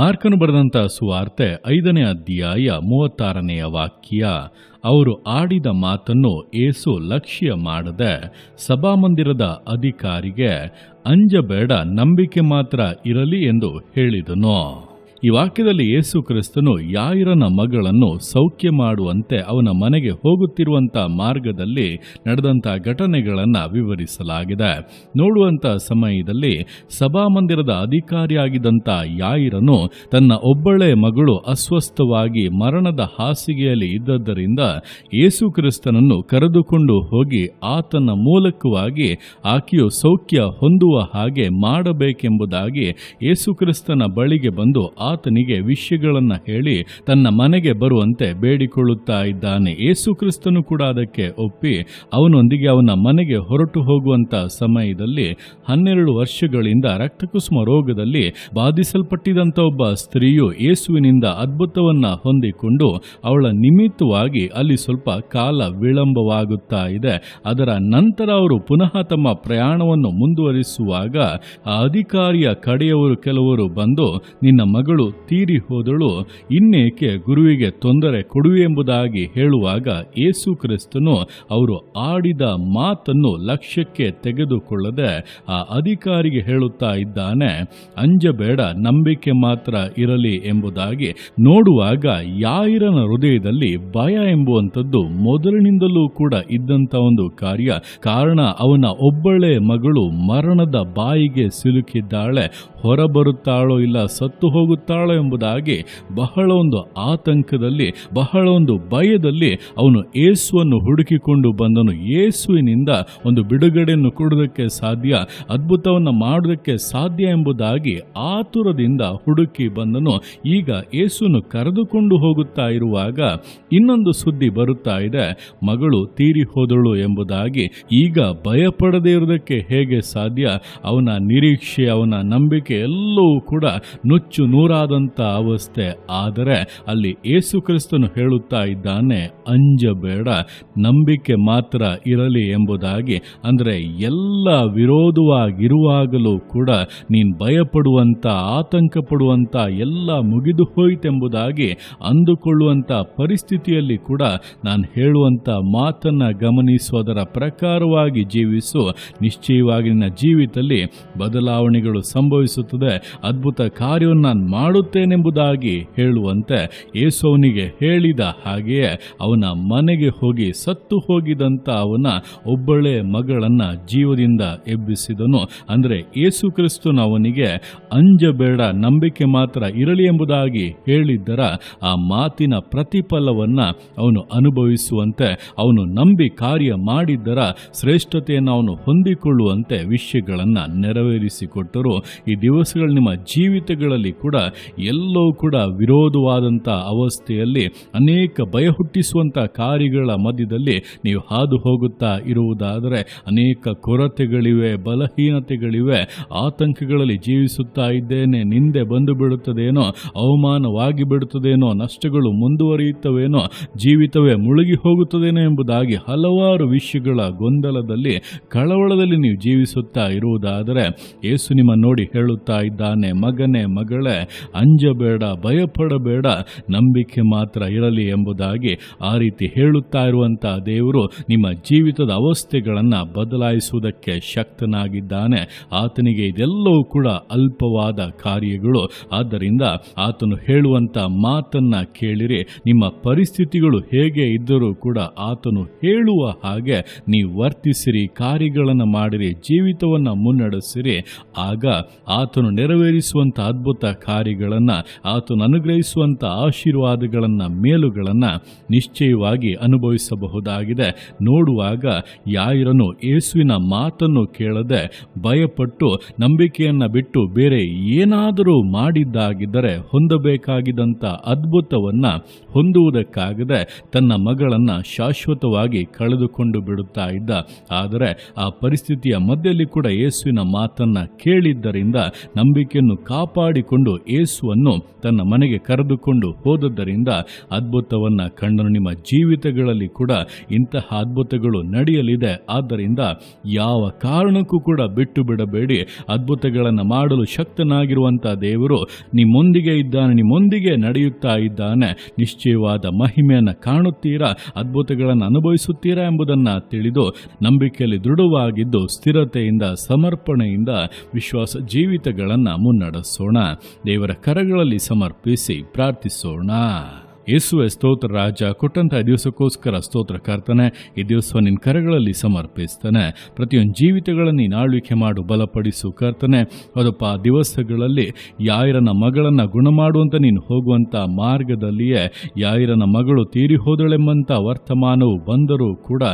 ಮಾರ್ಕನು ಬರೆದಂಥ ಸುವಾರ್ತೆ ಐದನೇ ಅಧ್ಯಾಯ ಮೂವತ್ತಾರನೆಯ ವಾಕ್ಯ. ಅವರು ಆಡಿದ ಮಾತನ್ನು ಏಸು ಲಕ್ಷ್ಯ ಮಾಡದೆ ಸಭಾಮಂದಿರದ ಅಧಿಕಾರಿಗೆ, ಅಂಜಬೇಡ ನಂಬಿಕೆ ಮಾತ್ರ ಇರಲಿ ಎಂದು ಹೇಳಿದನು. ಈ ವಾಕ್ಯದಲ್ಲಿ ಯೇಸು ಕ್ರಿಸ್ತನು ಯಾಯಿರನ ಮಗಳನ್ನು ಸೌಖ್ಯ ಮಾಡುವಂತೆ ಅವನ ಮನೆಗೆ ಹೋಗುತ್ತಿರುವಂಥ ಮಾರ್ಗದಲ್ಲಿ ನಡೆದಂಥ ಘಟನೆಗಳನ್ನು ವಿವರಿಸಲಾಗಿದೆ. ನೋಡುವಂಥ ಸಮಯದಲ್ಲಿ ಸಭಾಮಂದಿರದ ಅಧಿಕಾರಿಯಾಗಿದ್ದಂಥ ಯಾಯಿರನು ತನ್ನ ಒಬ್ಬಳೇ ಮಗಳು ಅಸ್ವಸ್ಥವಾಗಿ ಮರಣದ ಹಾಸಿಗೆಯಲ್ಲಿ ಇದ್ದದ್ದರಿಂದ ಯೇಸು ಕ್ರಿಸ್ತನನ್ನು ಕರೆದುಕೊಂಡು ಹೋಗಿ ಆತನ ಮೂಲಕವಾಗಿ ಆಕೆಯು ಸೌಖ್ಯ ಹೊಂದುವ ಹಾಗೆ ಮಾಡಬೇಕೆಂಬುದಾಗಿ ಯೇಸು ಕ್ರಿಸ್ತನ ಬಳಿಗೆ ಬಂದು ಆತನಿಗೆ ವಿಷಯಗಳನ್ನು ಹೇಳಿ ತನ್ನ ಮನೆಗೆ ಬರುವಂತೆ ಬೇಡಿಕೊಳ್ಳುತ್ತಾ ಇದ್ದಾನೆ. ಏಸು ಕ್ರಿಸ್ತನು ಕೂಡ ಅದಕ್ಕೆ ಒಪ್ಪಿ ಅವನೊಂದಿಗೆ ಅವನ ಮನೆಗೆ ಹೊರಟು ಹೋಗುವಂತ ಸಮಯದಲ್ಲಿ ಹನ್ನೆರಡು ವರ್ಷಗಳಿಂದ ರಕ್ತಕುಸುಮ ರೋಗದಲ್ಲಿ ಬಾಧಿಸಲ್ಪಟ್ಟಿದಂಥ ಒಬ್ಬ ಸ್ತ್ರೀಯು ಯೇಸುವಿನಿಂದ ಅದ್ಭುತವನ್ನ ಹೊಂದಿಕೊಂಡು ಅವಳ ನಿಮಿತ್ತವಾಗಿ ಅಲ್ಲಿ ಸ್ವಲ್ಪ ಕಾಲ ವಿಳಂಬವಾಗುತ್ತಾ ಇದೆ. ಅದರ ನಂತರ ಅವರು ಪುನಃ ತಮ್ಮ ಪ್ರಯಾಣವನ್ನು ಮುಂದುವರಿಸುವಾಗ ಆ ಅಧಿಕಾರಿಯ ಕಡೆಯವರು ಕೆಲವರು ಬಂದು, ನಿನ್ನ ಮಗಳು ತೀರಿ ಹೋದಳು, ಇನ್ನೇಕೆ ಗುರುವಿಗೆ ತೊಂದರೆ ಕೊಡುವೆ ಎಂಬುದಾಗಿ ಹೇಳುವಾಗ ಯೇಸು ಕ್ರಿಸ್ತನು ಅವರು ಆಡಿದ ಮಾತನ್ನು ಲಕ್ಷ್ಯಕ್ಕೆ ತೆಗೆದುಕೊಳ್ಳದೆ ಆ ಅಧಿಕಾರಿಗೆ ಹೇಳುತ್ತಾ ಇದ್ದಾನೆ, ಅಂಜಬೇಡ, ನಂಬಿಕೆ ಮಾತ್ರ ಇರಲಿ ಎಂಬುದಾಗಿ ನೋಡುವಾಗ ಯಾರನ ಹೃದಯದಲ್ಲಿ ಭಯ ಎಂಬುವಂಥದ್ದು ಮೊದಲಿನಿಂದಲೂ ಕೂಡ ಇದ್ದಂಥ ಒಂದು ಕಾರ್ಯ. ಕಾರಣ ಅವನ ಒಬ್ಬಳೇ ಮಗಳು ಮರಣದ ಬಾಯಿಗೆ ಸಿಲುಕಿದ್ದಾಳೆ, ಹೊರಬರುತ್ತಾಳೋ ಇಲ್ಲ ಸತ್ತು ಹೋಗುತ್ತಾಳೋ ಎಂಬುದಾಗಿ ಬಹಳ ಒಂದು ಆತಂಕದಲ್ಲಿ, ಬಹಳ ಒಂದು ಭಯದಲ್ಲಿ ಅವನು ಏಸುವನ್ನು ಹುಡುಕಿಕೊಂಡು ಬಂದನು. ಏಸುವಿನಿಂದ ಒಂದು ಬಿಡುಗಡೆಯನ್ನು ಕೊಡೋದಕ್ಕೆ ಸಾಧ್ಯ, ಅದ್ಭುತವನ್ನು ಮಾಡೋದಕ್ಕೆ ಸಾಧ್ಯ ಎಂಬುದಾಗಿ ಆತುರದಿಂದ ಹುಡುಕಿ ಬಂದನು. ಈಗ ಯೇಸುವನ್ನು ಕರೆದುಕೊಂಡು ಹೋಗುತ್ತಾ ಇರುವಾಗ ಇನ್ನೊಂದು ಸುದ್ದಿ ಬರುತ್ತಾ ಇದೆ. ಮಗಳು ತೀರಿ ಹೋದಳು ಎಂಬುದಾಗಿ ಈಗ ಭಯಪಡದೇ ಇರೋದಕ್ಕೆ ಹೇಗೆ ಸಾಧ್ಯ? ಅವನ ನಿರೀಕ್ಷೆ, ಅವನ ನಂಬಿಕೆ ಎಲ್ಲವೂ ಕೂಡ ನುಚ್ಚು ನೂರಾದಂಥ ಅವಸ್ಥೆ. ಆದರೆ ಅಲ್ಲಿ ಏಸು ಕ್ರಿಸ್ತನು ಹೇಳುತ್ತಾ ಇದ್ದಾನೆ, ಅಂಜಬೇಡ, ನಂಬಿಕೆ ಮಾತ್ರ ಇರಲಿ ಎಂಬುದಾಗಿ. ಅಂದರೆ ಎಲ್ಲ ವಿರೋಧವಾಗಿರುವಾಗಲೂ ಕೂಡ ನೀನು ಭಯಪಡುವಂಥ ಆತಂಕ ಪಡುವಂಥ ಎಲ್ಲ ಮುಗಿದು ಹೋಯಿತೆಂಬುದಾಗಿ ಅಂದುಕೊಳ್ಳುವಂಥ ಪರಿಸ್ಥಿತಿಯಲ್ಲಿ ಕೂಡ ನಾನು ಹೇಳುವಂಥ ಮಾತನ್ನು ಗಮನಿಸುವುದರ ಪ್ರಕಾರವಾಗಿ ಜೀವಿಸು. ನಿಶ್ಚಯವಾಗಿ ನಿನ್ನ ಜೀವಿತದಲ್ಲಿ ಬದಲಾವಣೆಗಳು ಸಂಭವಿಸುತ್ತದೆ. ಅದ್ಭುತ ಕಾರ್ಯವನ್ನು ನಾನು ಮಾಡುತ್ತೇನೆಂಬುದಾಗಿ ಹೇಳುವಂತೆ ಯೇಸುವನಿಗೆ ಹೇಳಿದ ಹಾಗೆಯೇ ಅವನ ಮನೆಗೆ ಹೋಗಿ ಸತ್ತು ಹೋಗಿದಂಥ ಅವನ ಒಬ್ಬಳೇ ಮಗಳನ್ನ ಜೀವದಿಂದ ಎಬ್ಬಿಸಿದನು. ಅಂದರೆ ಯೇಸು ಕ್ರಿಸ್ತನು ಅವನಿಗೆ ಅಂಜಬೇಡ, ನಂಬಿಕೆ ಮಾತ್ರ ಇರಲಿ ಎಂಬುದಾಗಿ ಹೇಳಿದ್ದರ ಆ ಮಾತಿನ ಪ್ರತಿಫಲವನ್ನ ಅವನು ಅನುಭವಿಸುವಂತೆ, ಅವನು ನಂಬಿ ಕಾರ್ಯ ಮಾಡಿದ್ದರ ಶ್ರೇಷ್ಠತೆಯನ್ನು ಅವನು ಹೊಂದಿಕೊಳ್ಳುವಂತೆ ವಿಷಯಗಳನ್ನು ನೆರವೇರಿಸಿಕೊಟ್ಟರು. ಈ ದಿವಸಗಳು ನಿಮ್ಮ ಜೀವಿತಗಳಲ್ಲಿ ಕೂಡ ಎಲ್ಲವೂ ಕೂಡ ವಿರೋಧವಾದಂಥ ಅವಸ್ಥೆಯಲ್ಲಿ ಅನೇಕ ಭಯ ಹುಟ್ಟಿಸುವಂಥ ಕಾರ್ಯಗಳ ಮಧ್ಯದಲ್ಲಿ ನೀವು ಹಾದು ಹೋಗುತ್ತಾ ಇರುವುದಾದರೆ ಅನೇಕ ಕೊರತೆಗಳಿವೆ, ಬಲಹೀನತೆಗಳಿವೆ. ಆತಂಕಗಳಲ್ಲಿ ಜೀವಿಸುತ್ತಾ ಇದ್ದೇನೆ, ನಿಂದೆ ಬಂದು ಬಿಡುತ್ತದೇನೋ, ಅವಮಾನವಾಗಿ ಬಿಡುತ್ತದೇನೋ, ನಷ್ಟಗಳು ಮುಂದುವರಿಯುತ್ತವೇನೋ, ಜೀವಿತವೇ ಮುಳುಗಿ ಹೋಗುತ್ತದೇನೋ ಎಂಬುದಾಗಿ ಹಲವಾರು ವಿಷಯಗಳ ಗೊಂದಲದಲ್ಲಿ ಕಳವಳದಲ್ಲಿ ನೀವು ಜೀವಿಸುತ್ತಾ ಇರುವುದಾದರೆ ಯೇಸು ನಿಮ್ಮ ನೋಡಿ ಹೇಳುತ್ತಾ ಇದ್ದಾನೆ, ಮಗನೇ, ಮಗಳೇ ಅಂಜಬೇಡ, ಭಯಪಡಬೇಡ, ನಂಬಿಕೆ ಮಾತ್ರ ಇರಲಿ ಎಂಬುದಾಗಿ ಆ ರೀತಿ ಹೇಳುತ್ತಾ ಇರುವಂತಹ ದೇವರು ನಿಮ್ಮ ಜೀವಿತದ ಅವಸ್ಥೆಗಳನ್ನು ಬದಲಾಯಿಸುವುದಕ್ಕೆ ಶಕ್ತನಾಗಿದ್ದಾನೆ. ಆತನಿಗೆ ಇದೆಲ್ಲವೂ ಕೂಡ ಅಲ್ಪವಾದ ಕಾರ್ಯಗಳು. ಆದ್ದರಿಂದ ಆತನು ಹೇಳುವಂತ ಮಾತನ್ನ ಕೇಳಿರಿ. ನಿಮ್ಮ ಪರಿಸ್ಥಿತಿಗಳು ಹೇಗೆ ಇದ್ದರೂ ಕೂಡ ಆತನು ಹೇಳುವ ಹಾಗೆ ನೀವು ವರ್ತಿಸಿರಿ, ಕಾರ್ಯಗಳನ್ನು ಮಾಡಿರಿ, ಜೀವಿತವನ್ನು ಮುನ್ನಡೆಸಿರಿ. ಆಗ ಆತನು ನೆರವೇರಿಸುವಂತ ಅದ್ಭುತ ಕಾರ್ಯಗಳನ್ನು ಆತನು ಅನುಗ್ರಹಿಸುವಂಥ ಆಶೀರ್ವಾದಗಳನ್ನು, ಮೇಲುಗಳನ್ನು ನಿಶ್ಚಯವಾಗಿ ಅನುಭವಿಸಬಹುದಾಗಿದೆ. ನೋಡುವಾಗ ಯಾರನು ಯೇಸುವಿನ ಮಾತನ್ನು ಕೇಳದೆ ಭಯಪಟ್ಟು ನಂಬಿಕೆಯನ್ನು ಬಿಟ್ಟು ಬೇರೆ ಏನಾದರೂ ಮಾಡಿದ್ದಾಗಿದ್ದರೆ ಹೊಂದಬೇಕಾಗಿದ್ದಂಥ ಅದ್ಭುತವನ್ನ ಹೊಂದುವುದಕ್ಕಾಗದೆ ತನ್ನ ಮಗಳನ್ನ ಶಾಶ್ವತವಾಗಿ ಕಳೆದುಕೊಂಡು ಬಿಡುತ್ತಾ ಇದ್ದ. ಆದರೆ ಆ ಪರಿಸ್ಥಿತಿಯ ಮಧ್ಯದಲ್ಲಿ ಕೂಡ ಯೇಸುವಿನ ಮಾತನ್ನ ಕೇಳಿದ್ದರಿಂದ ನಂಬಿಕೆಯನ್ನು ಕಾಪಾಡಿಕೊಂಡು ಯೇಸುವನ್ನು ತನ್ನ ಮನೆಗೆ ಕರೆದುಕೊಂಡು ಹೋದದ್ದರಿಂದ ಅದ್ಭುತವನ್ನ ಕಂಡನು. ನಿಮ್ಮ ಜೀವಿತಗಳಲ್ಲಿ ಕೂಡ ಇಂತಹ ಅದ್ಭುತಗಳು ನಡೆಯಲಿದೆ. ಆದ್ದರಿಂದ ಯಾವ ಕಾರಣಕ್ಕೂ ಕೂಡ ಬಿಟ್ಟು ಬಿಡಬೇಡಿ. ಅದ್ಭುತಗಳನ್ನು ಮಾಡಲು ಶಕ್ತನಾಗಿರುವಂಥ ದೇವರು ನಿಮ್ಮೊಂದಿಗೆ ಇದ್ದಾನೆ, ನಿಮ್ಮೊಂದಿಗೆ ನಡೆಯುತ್ತಾ ಇದ್ದಾನೆ. ನಿಶ್ಚಯವಾದ ಮಹಿಮೆಯನ್ನು ಕಾಣುತ್ತೀರಾ? ಅದ್ಭುತಗಳನ್ನು ಅನುಭವಿಸುತ್ತೀರಾ ಎಂಬುದನ್ನು ತಿಳಿದು ನಂಬಿಕೆಯಲ್ಲಿ ದೃಢವಾಗಿದ್ದು ಸ್ಥಿರತೆಯಿಂದ, ಸಮರ್ಪಣೆಯಿಂದ ವಿಶ್ವಾಸ ಜೀವಿತಗಳನ್ನು ಮುನ್ನಡೆಸೋಣ. ದೇವರ ಕರಗಳಲ್ಲಿ ಸಮರ್ಪಿಸಿ ಪ್ರಾರ್ಥಿಸೋಣ. ಯೇಸುವೆ ಸ್ತೋತ್ರ ರಾಜ, ಕೊಟ್ಟಂತಹ ದಿವಸಕ್ಕೋಸ್ಕರ ಸ್ತೋತ್ರ ಕರ್ತನೆ, ಈ ದಿವಸ ನಿನ್ನ ಕರಗಳಲ್ಲಿ ಸಮರ್ಪಿಸ್ತಾನೆ. ಪ್ರತಿಯೊಂದು ಜೀವಿತಗಳನ್ನು ನೀನು ಆಳ್ವಿಕೆ ಮಾಡು, ಬಲಪಡಿಸು ಕರ್ತನೆ. ಅದಪ್ಪ ದಿವಸಗಳಲ್ಲಿ ಯಾಯಿರನ ಮಗಳನ್ನು ಗುಣ ಮಾಡುವಂತ ನೀನು ಹೋಗುವಂತ ಮಾರ್ಗದಲ್ಲಿಯೇ ಯಾಯಿರನ ಮಗಳು ತೀರಿ ಹೋದಳೆಂಬಂಥ ವರ್ತಮಾನವು ಬಂದರೂ ಕೂಡ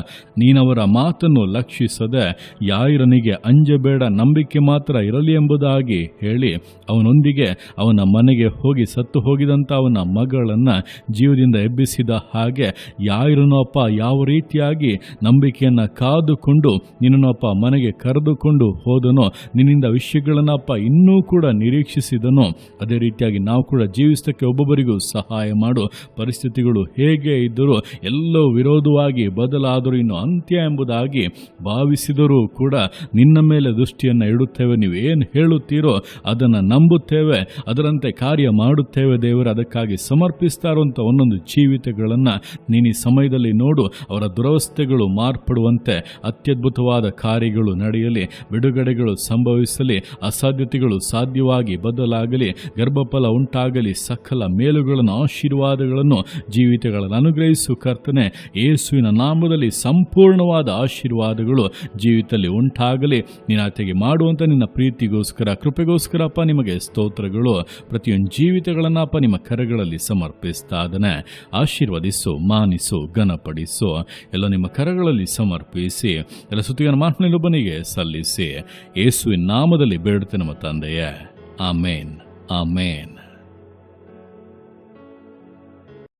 ನೀನವರ ಮಾತನ್ನು ಲಕ್ಷಿಸದೆ ಯಾಯಿರನಿಗೆ ಅಂಜಬೇಡ, ನಂಬಿಕೆ ಮಾತ್ರ ಇರಲಿ ಎಂಬುದಾಗಿ ಹೇಳಿ ಅವನೊಂದಿಗೆ ಅವನ ಮನೆಗೆ ಹೋಗಿ ಸತ್ತು ಹೋಗಿದಂಥ ಅವನ ಮಗಳನ್ನ ಜೀವದಿಂದ ಎಬ್ಬಿಸಿದ ಹಾಗೆ ಯಾರನ್ನೋಪ್ಪ ಯಾವ ರೀತಿಯಾಗಿ ನಂಬಿಕೆಯನ್ನು ಕಾದುಕೊಂಡು ನಿನ್ನನ್ನಪ್ಪ ಮನೆಗೆ ಕರೆದುಕೊಂಡು ಹೋದನೋ, ನಿನ್ನಿಂದ ವಿಷಯಗಳನ್ನಪ್ಪ ಇನ್ನೂ ಕೂಡ ನಿರೀಕ್ಷಿಸಿದನು, ಅದೇ ರೀತಿಯಾಗಿ ನಾವು ಕೂಡ ಜೀವಿಸಕ್ಕೆ ಒಬ್ಬೊಬ್ಬರಿಗೂ ಸಹಾಯ ಮಾಡು. ಪರಿಸ್ಥಿತಿಗಳು ಹೇಗೆ ಇದ್ದರೂ ಎಲ್ಲೋ ವಿರೋಧವಾಗಿ ಬದಲಾದರೂ ಇನ್ನು ಅಂತ್ಯ ಎಂಬುದಾಗಿ ಭಾವಿಸಿದರೂ ಕೂಡ ನಿನ್ನ ಮೇಲೆ ದೃಷ್ಟಿಯನ್ನು ಇಡುತ್ತೇವೆ. ನೀವು ಏನು ಹೇಳುತ್ತೀರೋ ಅದನ್ನು ನಂಬುತ್ತೇವೆ. ಅದರಂತೆ ಕಾರ್ಯ ಮಾಡುತ್ತೇವೆ ದೇವರು, ಅದಕ್ಕಾಗಿ ಸಮರ್ಪಿಸ್ತಾರೋ ಒಂದೊಂದು ಜೀವಿತಗಳನ್ನು ನೀನು ಈ ಸಮಯದಲ್ಲಿ ನೋಡು, ಅವರ ದುರವಸ್ಥೆಗಳು ಮಾರ್ಪಡುವಂತೆ ಅತ್ಯದ್ಭುತವಾದ ಕಾರ್ಯಗಳು ನಡೆಯಲಿ, ಬಿಡುಗಡೆಗಳು ಸಂಭವಿಸಲಿ, ಅಸಾಧ್ಯತೆಗಳು ಸಾಧ್ಯವಾಗಿ ಬದಲಾಗಲಿ, ಗರ್ಭಫಲ ಉಂಟಾಗಲಿ, ಸಕಲ ಮೇಲುಗಳನ್ನು, ಆಶೀರ್ವಾದಗಳನ್ನು ಜೀವಿತಗಳನ್ನು ಅನುಗ್ರಹಿಸು ಕರ್ತನೆ. ಯೇಸುವಿನ ನಾಮದಲ್ಲಿ ಸಂಪೂರ್ಣವಾದ ಆಶೀರ್ವಾದಗಳು ಜೀವಿತದಲ್ಲಿ ಉಂಟಾಗಲಿ. ನೀನಾತೆಗೆ ಮಾಡುವಂಥ ನಿನ್ನ ಪ್ರೀತಿಗೋಸ್ಕರ, ಕೃಪೆಗೋಸ್ಕರಪ್ಪ ನಿಮಗೆ ಸ್ತೋತ್ರಗಳು. ಪ್ರತಿಯೊಂದು ಜೀವಿತಗಳನ್ನಪ್ಪ ನಿಮ್ಮ ಕರೆಗಳಲ್ಲಿ ಸಮರ್ಪಿಸ್ತಾ ಅದನ್ನೇ ಆಶೀರ್ವದಿಸು, ಮಾನಿಸು, ಘನಪಡಿಸು. ಎಲ್ಲ ನಿಮ್ಮ ಕರಗಳಲ್ಲಿ ಸಮರ್ಪಿಸಿ, ಎಲ್ಲ ಸುತ್ತಿಗನ ಮಾತನಾಡೊಬ್ಬನಿಗೆ ಸಲ್ಲಿಸಿ. ಯೇಸುವಿನ ನಾಮದಲ್ಲಿ ಬೇಡುತ್ತೆ ನಮ್ಮ ತಂದೆಯೇ. ಆಮೇನ್. ಆಮೇನ್.